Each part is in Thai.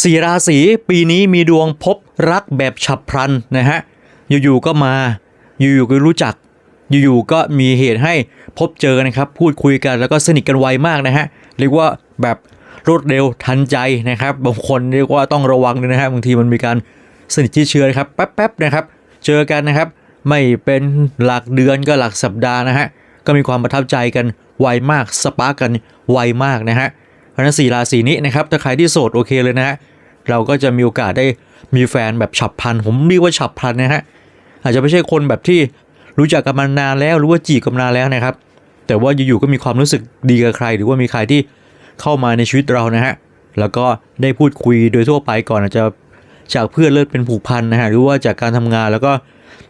สี่ราศีปีนี้มีดวงพบรักแบบฉับพลันนะฮะ อยู่ๆก็มา อยู่ๆก็รู้จัก อยู่ๆก็มีเหตุให้พบเจอนะครับ พูดคุยกันแล้วก็สนิทกันไวมากนะฮะ เรียกว่าแบบรวดเร็วทันใจนะครับ บางคนเรียกว่าต้องระวังเลยนะฮะ บางทีมันมีการสนิทที่เชื้อครับ แป๊บๆนะครับ เจอกันนะครับ ไม่เป็นหลักเดือนก็หลักสัปดาห์นะฮะ ก็มีความประทับใจกันไวมาก สปาร์กกันไวมากนะฮะ เพราะฉะนั้นสี่ราศีนี้นะครับถ้าใครที่โสดโอเคเลยนะฮะเราก็จะมีโอกาสได้มีแฟนแบบฉับพลัน ผมเรียกว่าฉับพลันนะฮะอาจจะไม่ใช่คนแบบที่รู้จักกันมานานแล้วหรือว่าจีบกันมานานแล้วนะครับ แต่ว่าอยู่ๆก็มีความรู้สึกดีกับใคร หรือว่ามีใครที่เข้ามาในชีวิตเรานะฮะแล้วก็ได้พูดคุยโดยทั่วไปก่อนอาจจะจากเพื่อนเลิศเป็นผูกพันนะฮะหรือว่าจากการทำงานแล้วก็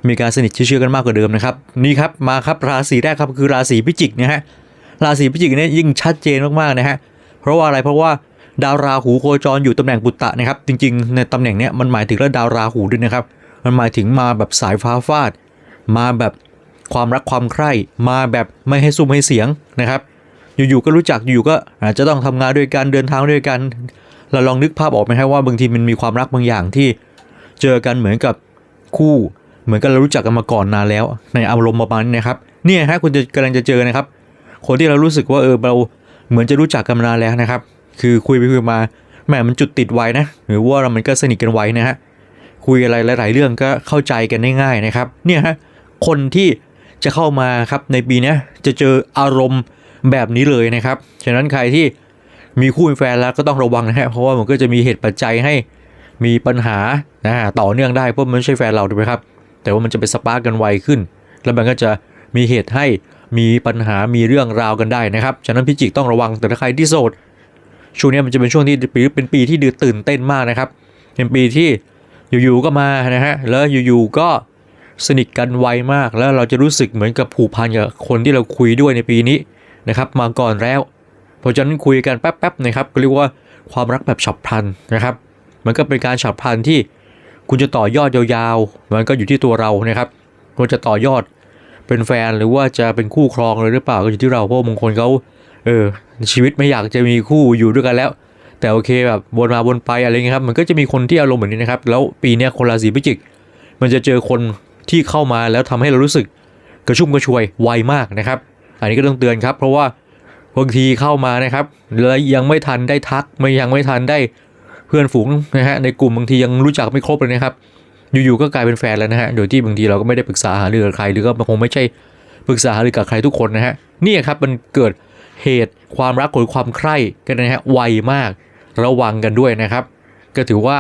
มีการสนิทเชื่อกันมากกว่าเดิมนะครับนี่ครับมาครับราศีแรกครับคือราศีพิจิกนะฮะราศีพิจิกเนี่ยยิ่งชัดเจนมากๆนะฮะ เพราะว่าอะไรเพราะว่าดาวราหูโคจรอยู่ตำแหน่งปุตตะนะครับ จริงๆ ในตำแหน่งเนี้ยมันหมายถึงแล้วดาวราหูด้วยนะครับ มันหมายถึงมาแบบสายฟ้าฟาด มาแบบความรักความใคร่ มาแบบไม่ให้ซุ่มให้เสียงนะครับ อยู่ๆก็รู้จักอยู่ๆก็อาจจะต้องทำงานด้วยกันเดินทางด้วยกัน เราลองนึกภาพออกไหมครับว่าบางทีมันมีความรักบางอย่างที่เจอกันเหมือนกับคู่เหมือนกับเรารู้จักกันมาก่อนนานแล้ว ในอารมณ์ประมาณนี้นะครับเนี่ยฮะคุณจะกำลังจะเจอนะครับ คนที่เรารู้สึกว่าเออเรา เหมือนจะรู้จักกันมานานแล้วนะครับ คือคุยไปคุยมาแหมมันจุดติดไวนะ หรือว่าเรามันก็สนิทกันไวนะฮะคุยอะไรหลาย ๆ เรื่องก็เข้าใจกันได้ง่ายนะครับ เนี่ยฮะคนที่จะเข้ามาครับในปีนี้จะเจออารมณ์แบบนี้เลยนะครับ ฉะนั้นใครที่มีคู่มีแฟนแล้วก็ต้องระวังนะฮะเพราะว่ามันก็จะมีเหตุปัจจัยให้มีปัญหานะต่อเนื่องได้เพราะมันไม่ใช่แฟนเราถูกไหมครับ แต่ว่ามันจะไปสปาร์กกันไวขึ้น แล้วมันก็จะมีเหตุให้ มีปัญหามีเรื่องราวกันได้นะครับ ฉะนั้นพิจิกต้องระวังแต่ถ้าใครที่โสดช่วงนี้มันจะเป็นช่วงที่ปีเป็นปีที่ดือตื่นเต้นมากนะครับ เป็นปีที่อยู่ๆก็มานะฮะแล้วอยู่ๆก็สนิทกันไวมาก แล้วเราจะรู้สึกเหมือนกับผูกพันกับคนที่เราคุยด้วยในปีนี้นะครับ มาก่อนแล้วเพราะฉะนั้นคุยกันแป๊บๆนะครับก็เรียกว่าความรักแบบฉับพลันนะครับ มันก็เป็นการฉับพลันที่คุณจะต่อยอดยาวๆ มันก็อยู่ที่ตัวเรานะครับว่าจะต่อยอด เป็นแฟนหรือว่าจะเป็นคู่ครองเลยหรือเปล่าก็อยู่ที่เราเพราะบางคนเขาเออชีวิตไม่อยากจะมีคู่อยู่ด้วยกันแล้ว แต่โอเคแบบวนมาวนไปอะไรเงี้ยครับมันก็จะมีคนที่อารมณ์แบบนี้นะครับแล้วปีนี้คนราศีพิจิก มันจะเจอคนที่เข้ามาแล้วทำให้เรารู้สึกกระชุ่มกระชวยไวมากนะครับ อันนี้ก็ต้องเตือนครับ เพราะว่าบางทีเข้ามานะครับแล้วยังไม่ทันได้ทักไม่ยังไม่ทันได้เพื่อนฝูงนะฮะในกลุ่มบางทียังรู้จักไม่ครบเลยนะครับ อยู่ๆก็กลายเป็นแฟนแล้วนะฮะโดยที่บางทีเราก็ไม่ได้ปรึกษาหารือกับใครหรือก็คงไม่ใช่ปรึกษาหารือกับใครทุกคนนะฮะนี่ครับมันเกิดเหตุความรักหรือความใคร่กันนะฮะไวมากระวังกันด้วยนะครับ ก็ถือว่า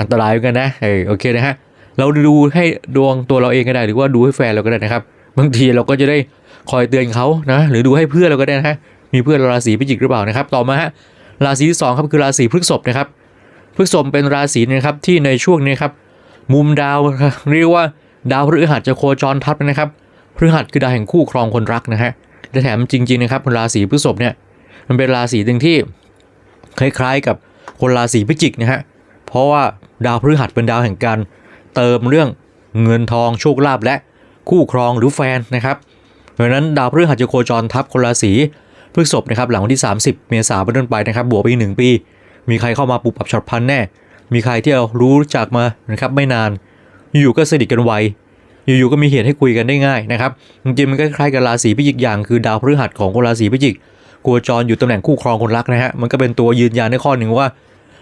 อันตรายเหมือนกันนะเออโอเคนะฮะเราดูให้ดวงตัวเราเองก็ได้หรือว่าดูให้แฟนเราก็ได้นะครับบางทีเราก็จะได้คอยเตือนเขานะหรือดูให้เพื่อนเราก็ได้นะฮะมีเพื่อนราศีพิจิกหรือเปล่านะครับ ต่อมาฮะราศีที่สองครับคือราศีพฤษภนะครับพฤษภเป็นราศีนะครับที่ในช่วงนี้ครับ มุมดาวเรียกว่าดาวพฤหัสจะโคจรทับนะครับพฤหัสคือดาวแห่งคู่ครองคนรักนะฮะและแถมจริงๆนะครับราศีพฤษภเนี่ยมันเป็นราศีหนึ่งที่คล้ายๆกับคนราศีพิจิกนะฮะเพราะว่าดาวพฤหัสเป็นดาวแห่งการเติมเรื่องเงินทองโชคลาภและคู่ครองหรือแฟนนะครับเพราะนั้นดาวพฤหัสจะโคจรทับคนราศีพฤษภนะครับหลังวันที่ 30 เมษายนเป็นต้นไปนะครับบวกไปอีกหนึ่งปี มีใครเข้ามาปรับปรับฉับพลันแน่ มีใครที่เรารู้จักมานะครับไม่นาน อยู่ๆก็สนิทกันไวอยู่ๆก็มีเหตุให้คุยกันได้ง่ายนะครับจริงๆมันก็คล้ายกับราศีพิจิกอย่างคือดาวพฤหัสของคนราศีพิจิกโคจรอยู่ตำแหน่งคู่ครองคนรักนะฮะมันก็เป็นตัวยืนยันในข้อหนึ่งว่า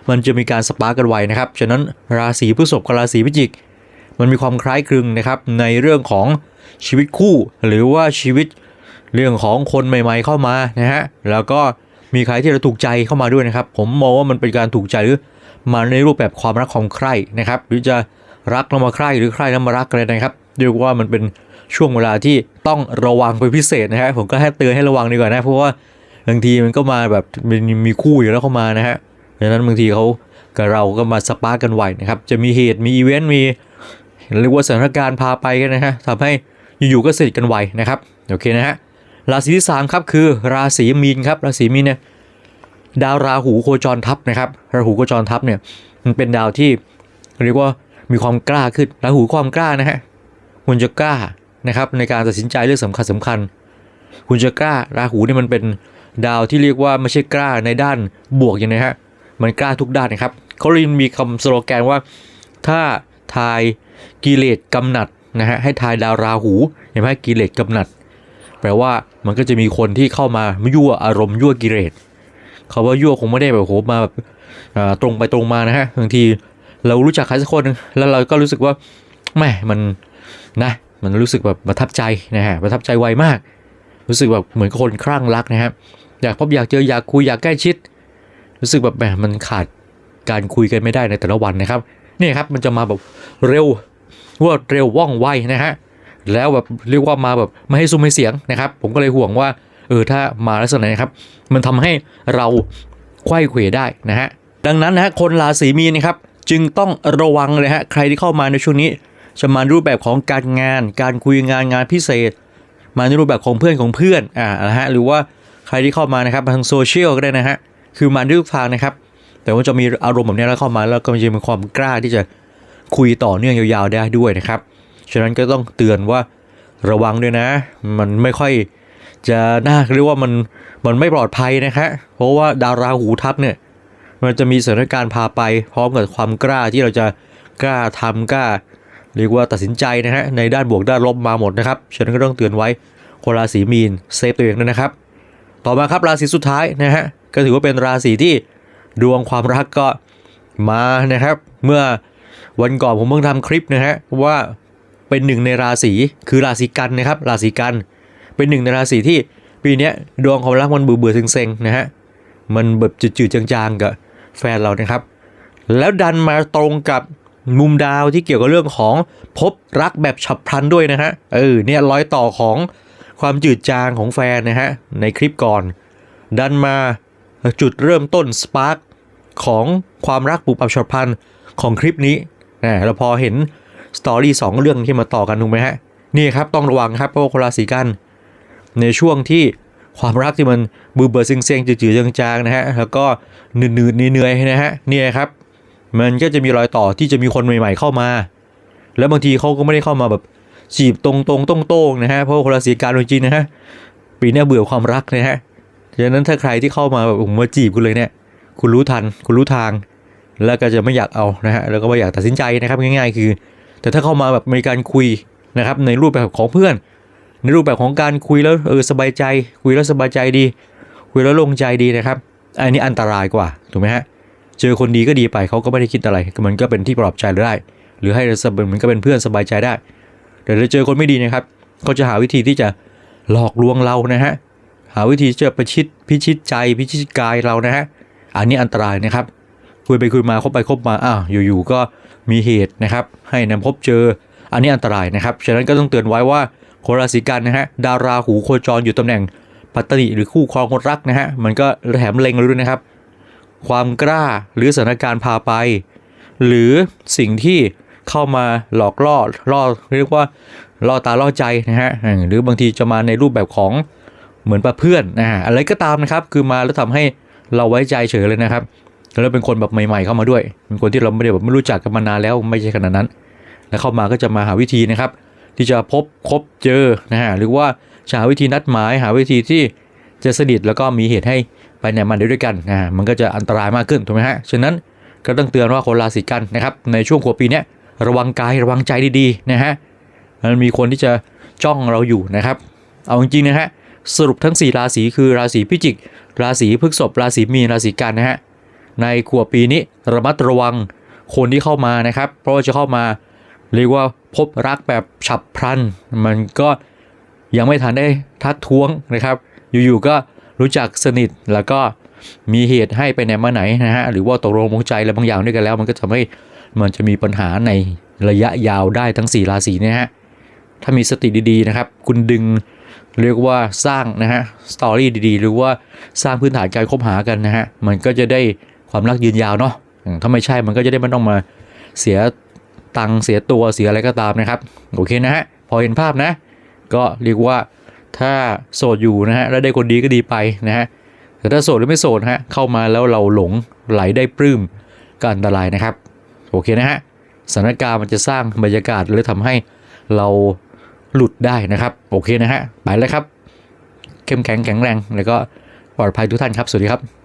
มันจะมีการสปาร์กกันไวนะครับฉะนั้นราศีพฤษภกับราศีพิจิก มันมีความคล้ายคลึงนะครับในเรื่องของชีวิตคู่ หรือว่าชีวิตเรื่องของคนใหม่ ๆ เข้ามานะฮะแล้วก็มีใครที่เราถูกใจเข้ามาด้วยนะครับ ผมมองว่ามันเป็นการถูกใจหรือ มาในรูปแบบความรักของใครนะครับ หรือจะรักแล้วมาใครหรือใครแล้วมารักอะไรนะครับเรียกว่ามันเป็นช่วงเวลาที่ต้องระวังเป็นพิเศษนะฮะผมก็ให้เตือนให้ระวังดีกว่านะเพราะว่าบางทีมันก็มาแบบมีมีคู่อยู่แล้วเข้ามานะฮะดังนั้นบางทีเขากับเราก็มาสปาร์กกันไหวนะครับ จะมีเหตุมีอีเวนต์มีเรียกว่าสถานการณ์พาไปกันนะฮะทำให้อยู่ๆก็สนิทกันไวนะครับโอเคนะฮะราศีที่สามครับคือราศีมีนครับราศีมีนเนี่ย ดาวราหูโคจรทับนะครับ ราหูโคจรทับเนี่ยมันเป็นดาวที่เรียกว่ามีความกล้าขึ้นราหูความกล้านะฮะคุณจะกล้านะครับในการตัดสินใจเรื่องสำคัญสำคัญ คุณจะกล้าราหูเนี่ยมันเป็นดาวที่เรียกว่าไม่ใช่กล้าในด้านบวกอย่างนะฮะมันกล้าทุกด้านนะครับเขาเลยมีคำสโลแกนว่า ถ้าทายกิเลสกำหนัดนะฮะให้ทายดาวราหูเห็นไหมกิเลสกำหนัด แปลว่ามันก็จะมีคนที่เข้ามายั่วอารมณ์ยั่วกิเลส เขาว่ายั่วคงไม่ได้แบบโหมาแบบตรงไปตรงมานะฮะบางทีเรารู้จักใครสักคนแล้วเราก็รู้สึกว่าแหมมันนะมันรู้สึกแบบประทับใจนะฮะประทับใจไวมาก รู้สึกแบบเหมือนคนคลั่งรักนะฮะอยากพบอยากเจออยากคุยอยากใกล้ชิด รู้สึกแบบแหมมันขาดการคุยกันไม่ได้ในแต่ละวันนะครับนี่ครับมันจะมาแบบเร็วรวดเร็วว่องไวนะฮะแล้วแบบเรียกว่ามาแบบไม่ให้ซุ้มให้เสียงนะครับ ผมก็เลยห่วงว่า เออถ้ามาลักษณะนี้ครับ มันทำให้เราไขว้เขวได้นะฮะดังนั้นนะฮะคนราศีมีนนะครับจึงต้องระวังเลยฮะใครที่เข้ามาในช่วงนี้จะมาในรูปแบบของการงาน การคุยงานงานพิเศษ มาในรูปแบบของเพื่อนของเพื่อนอ่านะฮะหรือว่าใครที่เข้ามานะครับทางโซเชียลก็ได้นะฮะคือมาด้วยทางนะครับ แต่ว่าจะมีอารมณ์แบบนี้แล้วเข้ามาแล้วก็จะมีความกล้าที่จะคุยต่อเนื่องยาวๆได้ด้วยนะครับ ฉะนั้นก็ต้องเตือนว่าระวังด้วยนะ มันไม่ค่อย จะน่าเรียกว่ามันมันไม่ปลอดภัยนะฮะเพราะว่าดาวราหูทับเนี่ยมันจะมีสถานการณ์พาไปพร้อมกับความกล้าที่เราจะกล้าทำกล้าเรียกว่าตัดสินใจนะฮะในด้านบวกด้านลบมาหมดนะครับฉะนั้นก็ต้องเตือนไว้คนราศีมีนเซฟตัวเองด้วยนะครับ ต่อมาครับราศีสุดท้ายนะฮะก็ถือว่าเป็นราศีที่ดวงความรักก็มานะครับ เมื่อวันก่อนผมเพิ่งทำคลิปนะฮะว่าเป็นหนึ่งในราศีคือราศีกันนะครับ ราศีกัน เป็นหนึ่งในราศีที่ปีนี้ดวงความรักมันเบื่อเบื่อๆเซ็งๆนะฮะมันแบบจืดๆจางๆกับแฟนเรานะครับ แล้วดันมาตรงกับมุมดาวที่เกี่ยวกับเรื่องของพบรักแบบฉับพลันด้วยนะฮะเออเนี่ยรอยต่อของความจืดจางของแฟนนะฮะในคลิปก่อน ดันมาจุดเริ่มต้นสปาร์กของความรักปุบปับฉับพลันของคลิปนี้นะเราพอเห็นสตอรี่สองเรื่องที่มาต่อกันถูกไหมฮะนี่ครับต้องระวังครับเพราะว่าคนราศีกัน ในช่วงที่ความรักที่มันบือเบื่อเซ็งๆจืดๆจางๆนะฮะแล้วก็หนืดๆเหนื่อยๆนะฮะเนี่ยครับ มันก็จะมีรอยต่อที่จะมีคนใหม่ ๆ เข้ามา แล้วบางทีเขาก็ไม่ได้เข้ามาแบบจีบตรงๆตรงๆนะฮะเพราะคนราศีกันจริงๆนะฮะปีนี้เบื่อความรักนะฮะฉะนั้นถ้าใครที่เข้ามาแบบผมมาจีบคุณเลยเนี่ยคุณรู้ทัน คุณรู้ทาง แล้วก็จะไม่อยากเอานะฮะแล้วก็ไม่อยากตัดสินใจนะครับง่าย ๆ คือ แต่ถ้าเข้ามาแบบมีการคุยนะครับในรูปแบบของเพื่อน ในรูปแบบของการคุยแล้วเออสบายใจ คุยแล้วสบายใจดี คุยแล้วลงใจดีนะครับ อันนี้อันตรายกว่าถูกไหมฮะเจอคนดีก็ดีไปเขาก็ไม่ได้คิดอะไรมันก็เป็นที่ปลอบใจได้ หรือให้เราสมันก็เป็นเพื่อนสบายใจได้แต่ถ้าเจอคนไม่ดีนะครับเขาจะหาวิธีที่จะหลอกลวงเรานะฮะหาวิธีที่จะประชิดพิชิตใจพิชิตกายเรานะฮะอันนี้อันตรายนะครับคุยไปคุยมาคบไปคบมาอ้าวอยู่ๆก็มีเหตุนะครับ ให้นำพบเจออันนี้อันตรายนะครับฉะนั้นก็ต้องเตือนไว้ว่า โคราศีกันนะฮะดาราหูโคจรอยู่ตำแหน่งปัตตนิหรือคู่ครองคนรักนะฮะมันก็แถมเล็งเราด้วยนะครับ ความกล้าหรือสถานการณ์พาไป หรือสิ่งที่เข้ามาหลอกล่อล่อเรียกว่าล่อตาล่อใจนะฮะหรือบางทีจะมาในรูปแบบของเหมือนปะเพื่อนนะฮะอะไรก็ตามนะครับ คือมาแล้วทำให้เราไว้ใจเฉยเลยนะครับ แล้วเป็นคนแบบใหม่ๆเข้ามาด้วย เป็นคนที่เราไม่ได้แบบไม่รู้จักกันมานานแล้วไม่ใช่ขนาดนั้น แล้วเข้ามาก็จะมาหาวิธีนะครับ ที่จะพบคบเจอนะฮะหรือว่าจะหาวิธีนัดหมายหาวิธีที่จะสนิทแล้วก็มีเหตุให้ไปไหนมาไหนด้วยกันนะมันก็จะอันตรายมากขึ้นถูกไหมฮะฉะนั้นก็ต้องเตือนว่าคนราศีกันนะครับในช่วงขวบปีนี้ระวังกายระวังใจดีๆนะฮะมันมีคนที่จะจ้องเราอยู่นะครับ เอาจริงๆนะฮะสรุปทั้ง 4 ราศีคือราศีพิจิก ราศีพฤษภราศีมีนราศีกันนะฮะในขวบปีนี้ระมัดระวังคนที่เข้ามานะครับ เพราะว่าจะเข้ามา เรียกว่าพบรักแบบฉับพลัน มันก็ยังไม่ทันได้ทักท้วงนะครับ อยู่ๆก็รู้จักสนิทแล้วก็มีเหตุให้ไปไหนมาไหนนะฮะหรือว่าตกลงมงใจอะไรบางอย่างด้วยกันแล้ว มันก็ทำให้มันจะมีปัญหาในระยะยาวได้ทั้ง 4 ราศีนะฮะถ้ามีสติดีๆนะครับ คุณดึงเรียกว่าสร้างนะฮะสตอรี่ดีๆ หรือว่าสร้างพื้นฐานการคบหากันนะฮะมันก็จะได้ความรักยืนยาวเนาะถ้าไม่ใช่มันก็จะได้ไม่ต้องมาเสีย ตังเสียตัวเสียอะไรก็ตามนะครับ โอเคนะฮะ พอเห็นภาพนะ ก็เรียกว่าถ้าโสดอยู่นะฮะแล้วได้คนดีก็ดีไปนะฮะแต่ถ้าโสดหรือไม่โสดฮะเข้ามาแล้วเราหลงไหลได้ปลื้มก็อันตรายนะครับ โอเคนะฮะสถานการณ์มันจะสร้างบรรยากาศหรือทำให้เราหลุดได้นะครับ โอเคนะฮะไปแล้วครับ เข้มแข็งแข็งแรง แล้วก็ปลอดภัยทุกท่านครับ สวัสดีครับ